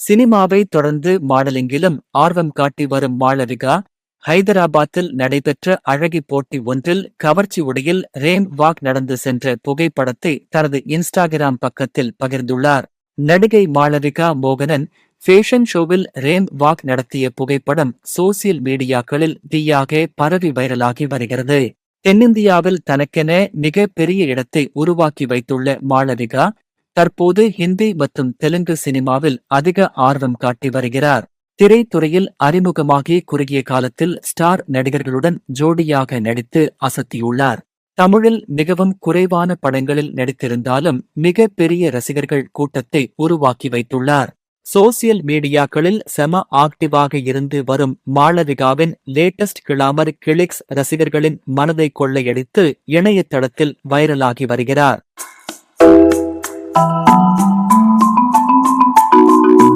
சினிமாவை தொடர்ந்து மாடலிங்கிலும் ஆர்வம் காட்டி வரும் மாளவிகா ஹைதராபாத்தில் நடைபெற்ற அழகி போட்டி ஒன்றில் கவர்ச்சி உடையில் ரேம் வாக் நடந்து சென்ற புகைப்படத்தை தனது இன்ஸ்டாகிராம் பக்கத்தில் பகிர்ந்துள்ளார். நடிகை மாளவிகா மோகனன் ஃபேஷன் ஷோவில் ரேம் வாக் நடத்திய புகைப்படம் சோசியல் மீடியாக்களில் தீயாக பரவி வைரலாகி வருகிறது. தென்னிந்தியாவில் தனக்கென மிக பெரிய இடத்தை உருவாக்கி வைத்துள்ள மாளவிகா தற்போது ஹிந்தி மற்றும் தெலுங்கு சினிமாவில் அதிக ஆர்வம் காட்டி வருகிறார். திரைத்துறையில் அறிமுகமாகி குறுகிய காலத்தில் ஸ்டார் நடிகர்களுடன் ஜோடியாக நடித்து அசத்தியுள்ளார். தமிழில் மிகவும் குறைவான படங்களில் நடித்திருந்தாலும் மிக பெரிய ரசிகர்கள் கூட்டத்தை உருவாக்கி வைத்துள்ளார். சோசியல் மீடியாக்களில் செம ஆக்டிவாக இருந்து வரும் மாளவிகாவின் லேட்டஸ்ட் கிளாமர் கிளிக்ஸ் ரசிகர்களின் மனதை கொள்ளையடித்து இணையதளத்தில் வைரலாகி வருகிறார். Thank you.